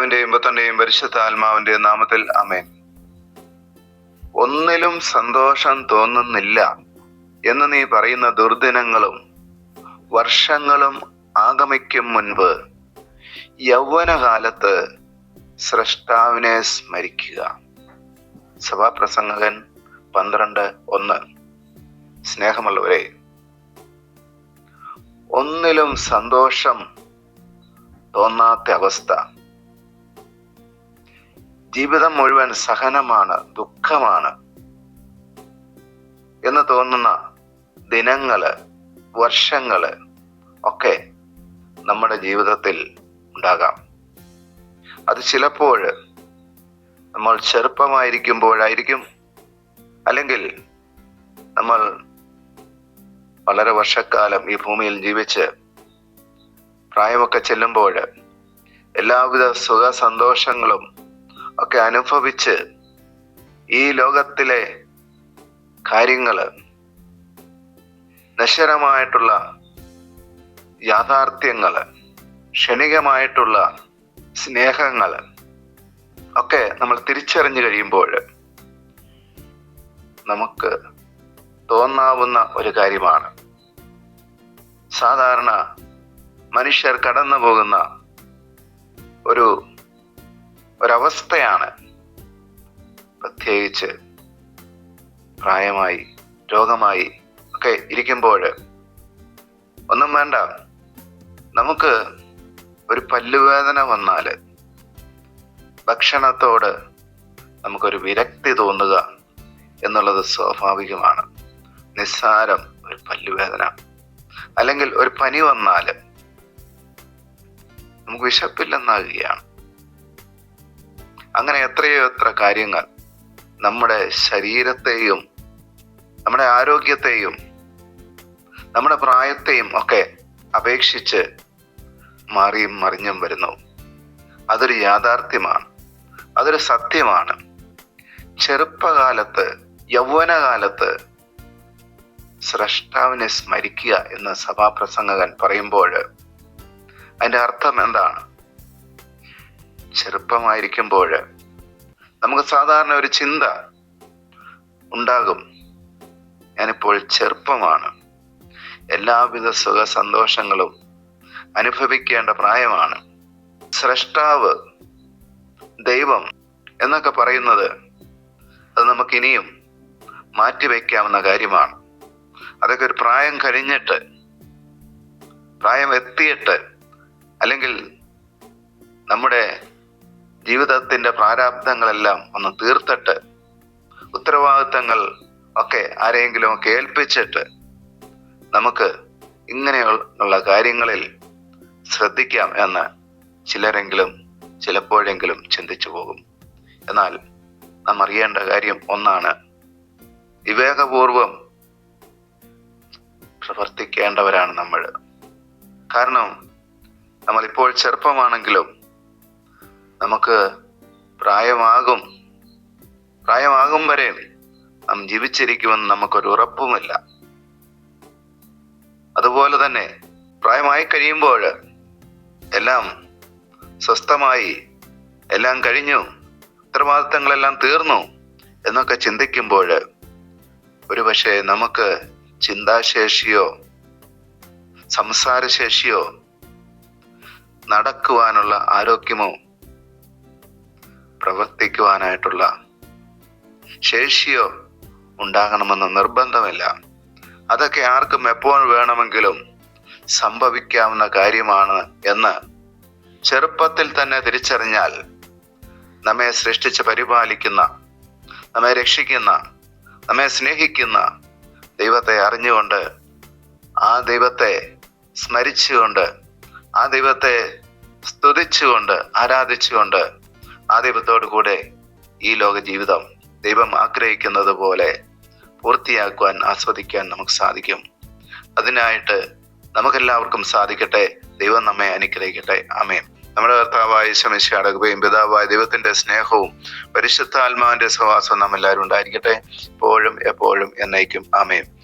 പിതാവിന്റെയും പുത്രന്റെയും പരിശുദ്ധ ആത്മാവിന്റെയും നാമത്തിൽ അമേൻ ഒന്നിലും സന്തോഷം തോന്നുന്നില്ല എന്ന് നീ പറയുന്ന ദുർദിനങ്ങളും വർഷങ്ങളും ആഗമിക്കും മുൻപ് യൗവനകാലത്ത് സ്രഷ്ടാവിനെ സ്മരിക്കുക. സഭാപ്രസംഗകൻ പന്ത്രണ്ട് ഒന്ന്. സ്നേഹമുള്ളവരെ ഒന്നിലും സന്തോഷം തോന്നാത്ത അവസ്ഥ. ജീവിതം മുഴുവൻ സഹനമാണ് ദുഃഖമാണ് എന്ന് തോന്നുന്ന ദിനങ്ങൾ വർഷങ്ങൾ ഒക്കെ നമ്മുടെ ജീവിതത്തിൽ ഉണ്ടാകാം. അത് ചിലപ്പോൾ നമ്മൾ ചെറുപ്പമായിരിക്കുമ്പോഴായിരിക്കും അല്ലെങ്കിൽ നമ്മൾ വളരെ വർഷക്കാലം ഈ ഭൂമിയിൽ ജീവിച്ച് പ്രായമൊക്കെ ചെല്ലുമ്പോൾ എല്ലാവിധ സുഖ സന്തോഷങ്ങളും ഒക്കെ അനുഭവിച്ച് ഈ ലോകത്തിലെ കാര്യങ്ങൾ നശ്വരമായിട്ടുള്ള യാഥാർത്ഥ്യങ്ങൾ ക്ഷണികമായിട്ടുള്ള സ്നേഹങ്ങൾ ഒക്കെ നമ്മൾ തിരിച്ചറിഞ്ഞു കഴിയുമ്പോൾ നമുക്ക് തോന്നാവുന്ന ഒരു കാര്യമാണ്. സാധാരണ മനുഷ്യർ കടന്നു പോകുന്ന ഒരു ഒരവസ്ഥയാണ് പ്രത്യേകിച്ച് പ്രായമായി രോഗമായി ഒക്കെ ഇരിക്കുമ്പോൾ ഒന്നും വേണ്ട. നമുക്ക് ഒരു പല്ലുവേദന വന്നാൽ ഭക്ഷണത്തോട് നമുക്കൊരു വിരക്തി തോന്നുക എന്നുള്ളത് സ്വാഭാവികമാണ്. നിസ്സാരം ഒരു പല്ലുവേദന. അല്ലെങ്കിൽ ഒരു പനി വന്നാൽ നമുക്ക് വിശപ്പില്ലെന്നാകുകയാണ്. അങ്ങനെ എത്രയോ എത്ര കാര്യങ്ങൾ നമ്മുടെ ശരീരത്തെയും നമ്മുടെ ആരോഗ്യത്തെയും നമ്മുടെ പ്രായത്തെയും ഒക്കെ അപേക്ഷിച്ച് മാറിയും മറിഞ്ഞും വരുന്നു. അതൊരു യാഥാർത്ഥ്യമാണ്. അതൊരു സത്യമാണ്. ചെറുപ്പകാലത്ത് യൗവനകാലത്ത് സ്രഷ്ടാവിനെ സ്മരിക്കുക എന്ന് സഭാപ്രസംഗകൻ പറയുമ്പോൾ അതിന്റെ അർത്ഥം എന്താണ്? ചെറുപ്പമായിരിക്കുമ്പോൾ നമുക്ക് സാധാരണ ഒരു ചിന്ത ഉണ്ടാകും. ഞാനിപ്പോൾ ചെറുപ്പമാണ്. എല്ലാവിധ സുഖ സന്തോഷങ്ങളും അനുഭവിക്കേണ്ട പ്രായമാണ്. സ്രഷ്ടാവ് ദൈവം എന്നൊക്കെ പറയുന്നത് അത് നമുക്കിനിയും മാറ്റിവെക്കാവുന്ന കാര്യമാണ്. അതൊക്കെ ഒരു പ്രായം കഴിഞ്ഞിട്ട് പ്രായം എത്തിയിട്ട് അല്ലെങ്കിൽ നമ്മുടെ ജീവിതത്തിന്റെ പ്രാരാബ്ദങ്ങളെല്ലാം ഒന്ന് തീർത്തിട്ട് ഉത്തരവാദിത്തങ്ങൾ ഒക്കെ ആരെങ്കിലും ഒക്കെ ഏൽപ്പിച്ചിട്ട് നമുക്ക് ഇങ്ങനെയുള്ള കാര്യങ്ങളിൽ ശ്രദ്ധിക്കാം എന്ന് ചിലരെങ്കിലും ചിലപ്പോഴെങ്കിലും ചിന്തിച്ചു പോകും. എന്നാൽ നാം അറിയേണ്ട കാര്യം ഒന്നാണ്. വിവേകപൂർവം പ്രവർത്തിക്കേണ്ടവരാണ് നമ്മൾ. കാരണം നമ്മൾ ഇപ്പോൾ ചെറുപ്പമാണെങ്കിലും നമുക്ക് പ്രായമാകും. പ്രായമാകും വരെ നാം ജീവിച്ചിരിക്കുമെന്ന് നമുക്കൊരു ഉറപ്പുമില്ല. അതുപോലെ തന്നെ പ്രായമായി കഴിയുമ്പോൾ എല്ലാം സ്വസ്ഥമായി എല്ലാം കഴിഞ്ഞു ഉത്തരവാദിത്തങ്ങളെല്ലാം തീർന്നു എന്നൊക്കെ ചിന്തിക്കുമ്പോൾ ഒരുപക്ഷെ നമുക്ക് ചിന്താശേഷിയോ സംസാരശേഷിയോ നടക്കുവാനുള്ള ആരോഗ്യമോ പ്രവർത്തിക്കുവാനായിട്ടുള്ള ശേഷിയോ ഉണ്ടാകണമെന്ന് നിർബന്ധമില്ല. അതൊക്കെ ആർക്കും എപ്പോൾ വേണമെങ്കിലും സംഭവിക്കാവുന്ന കാര്യമാണ് എന്ന് ചെറുപ്പത്തിൽ തന്നെ തിരിച്ചറിഞ്ഞാൽ നമ്മെ സൃഷ്ടിച്ച് പരിപാലിക്കുന്ന നമ്മെ രക്ഷിക്കുന്ന നമ്മെ സ്നേഹിക്കുന്ന ദൈവത്തെ അറിഞ്ഞുകൊണ്ട് ആ ദൈവത്തെ സ്മരിച്ചുകൊണ്ട് ആ ദൈവത്തെ സ്തുതിച്ചുകൊണ്ട് ആരാധിച്ചുകൊണ്ട് ആ ദൈവത്തോടു കൂടെ ഈ ലോക ജീവിതം ദൈവം ആഗ്രഹിക്കുന്നത് പോലെ പൂർത്തിയാക്കുവാൻ ആസ്വദിക്കാൻ നമുക്ക് സാധിക്കും. അതിനായിട്ട് നമുക്കെല്ലാവർക്കും സാധിക്കട്ടെ. ദൈവം നമ്മെ അനുഗ്രഹിക്കട്ടെ. ആമേൻ. നമ്മുടെ കർത്താവായ അടകുകയും പിതാവായ ദൈവത്തിന്റെ സ്നേഹവും പരിശുദ്ധാത്മാവിന്റെ സഹവാസവും നാം എല്ലാവരും ഉണ്ടായിരിക്കട്ടെ. എപ്പോഴും എപ്പോഴും എന്നേക്കും. ആമേൻ.